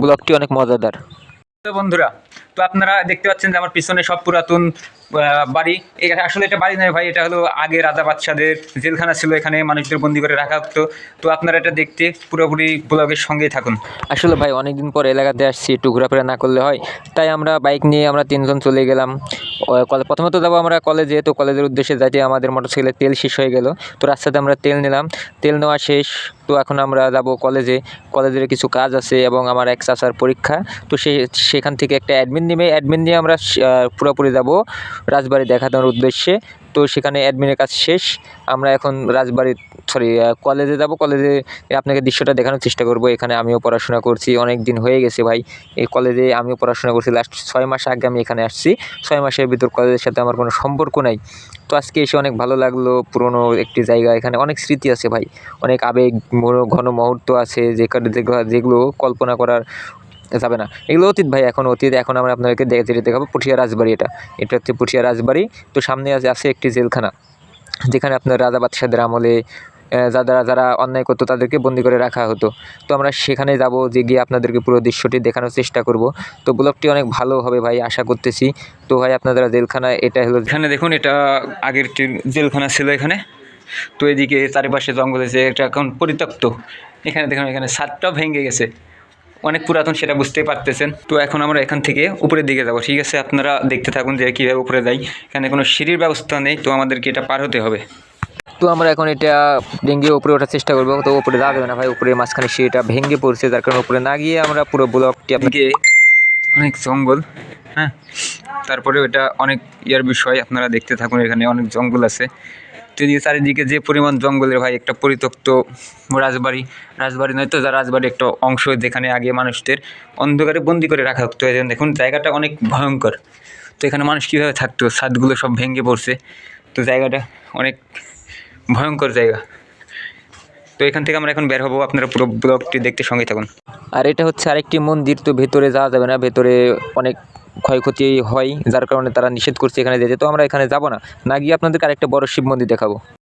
ব্লগটি অনেক মজাদার। তো বন্ধুরা, তো আপনারা দেখতে পাচ্ছেন যে আমার পিছনে সব পুরাতন বাড়ি। এটা আসলে এটা বাড়ি নয় ভাই, এটা হলো আগে রাজা বাদশাদের জেলখানা ছিল, এখানে মানুষদের বন্দি করে রাখা হতো। তো আপনারা এটা দেখতে পুরোপুরি ব্লগের সঙ্গেই থাকুন। আসলে ভাই, অনেকদিন পর এলাকাতে আসছি, একটু ঘোরাফেরা না করলে হয়। তাই আমরা বাইক নিয়ে আমরা তিনজন চলে গেলাম। প্রথমত যাব আমরা কলেজে, তো কলেজের উদ্দেশ্যে যাইতে আমাদের মোটরসাইকেলের তেল শেষ হয়ে গেল। তো রাস্তাতে আমরা তেল নিলাম। তেল নেওয়া শেষ, তো এখন আমরা যাব কলেজে। কলেজের কিছু কাজ আছে এবং আমার এক চাচার পরীক্ষা। তো সে সেখান থেকে একটা অ্যাডমিন নেবে অ্যাডমিন নিয়ে আমরা পুরোপুরি যাব রাজবাড়ি দেখানোর উদ্দেশ্যে। তো সেখানে অ্যাডমিনের কাজ শেষ। আমরা এখন রাজবাড়ি সরি কলেজে যাব। কলেজে আপনাকে দৃশ্যটা দেখানোর চেষ্টা করব। এখানে আমিও পড়াশোনা করছি। অনেক দিন হয়ে গেছে ভাই। এই কলেজে আমিও পড়াশোনা করছি। লাস্ট ছয় মাস আগে আমি এখানে আসছি। ছয় মাসের ভিতর কলেজের সাথে আমার কোনো সম্পর্ক নাই। তো আজকে এসে অনেক ভালো লাগল। পুরনো একটি জায়গা। এখানে অনেক স্মৃতি আছে ভাই। অনেক আবেগ, ঘন মুহূর্ত আছে। যেখানে যেগুলো- যেগুলো কল্পনা করার যাবে না। এগুলো অতীত ভাই, এখন অতীত। এখন আমরা আপনাদেরকে দেখে যেটা দেখাবো পুঠিয়া রাজবাড়ি এটা। এটা হচ্ছে পুঠিয়া রাজবাড়ি। তো সামনে আছে আছে একটি জেলখানা, যেখানে আপনার রাজা বাদশাদের আমলে যারা যারা অন্যায় করতো তাদেরকে বন্দি করে রাখা হতো। তো আমরা সেখানে যাব, যে গিয়ে আপনাদেরকে পুরো দৃশ্যটি দেখানোর চেষ্টা করব। তো ব্লগটি অনেক ভালো হবে ভাই, আশা করতেছি। তো ভাই আপনারা জেলখানা, এটা হলো এখানে দেখুন, এটা আগের জেলখানা ছিল এখানে। তো এদিকে চারিপাশে জঙ্গল আছে, এটা এখন পরিত্যক্ত। এখানে দেখুন, এখানে ছাদটাও ভেঙে গেছে। অনেক পুরাতন সেটা বুঝতেই পারতেছেন। তো এখন আমরা এখান থেকে উপরের দিকে যাব। ঠিক আছে আপনারা দেখতে থাকুন যে কীভাবে উপরে যাই। এখানে কোনো সিঁড়ির ব্যবস্থা নেই তো আমাদেরকে এটা পার হতে হবে। তো আমরা এখন এটা ভেঙে উপরে ওঠার চেষ্টা করব তো উপরে যাওয়া যাবে না ভাই। উপরে মাঝখানে সিঁড়িটা ভেঙে পড়ছে যার কারণে উপরে না গিয়ে আমরা পুরো ব্লকটি আপনাকে অনেক জঙ্গল হ্যাঁ? তারপরে এটা অনেক ইয়ার বিষয় আপনারা দেখতে থাকুন এখানে অনেক জঙ্গল আছে। এদিকে চারিদিকে যে পরিমাণ জঙ্গলের ভাই একটা পরিত্যক্ত রাজবাড়ি রাজবাড়ি নয়তো যা রাজবাড়ি একটা অংশ যেখানে আগে মানুষদের অন্ধকারে বন্দি করে রাখা হতো। দেখুন, জায়গাটা অনেক ভয়ঙ্কর। তো এখানে মানুষ কীভাবে থাকতো? ছাদগুলো সব ভেঙে পড়ছে। তো জায়গাটা অনেক ভয়ঙ্কর জায়গা। তো এখান থেকে আমরা এখন বের হব। আপনারা পুরো ব্লগটি দেখতে সঙ্গে থাকুন। আর এটা হচ্ছে আরেকটি মন্দির। তো ভেতরে যাওয়া যাবে না। ভেতরে অনেক ক্ষয়ক্ষতি হয়, যার কারণে তারা নিষেধ করছে এখানে যেতে। তো আমরা এখানে যাব না। না গিয়ে আপনাদেরকে আরেকটা বড় শিব মন্দির দেখাবো।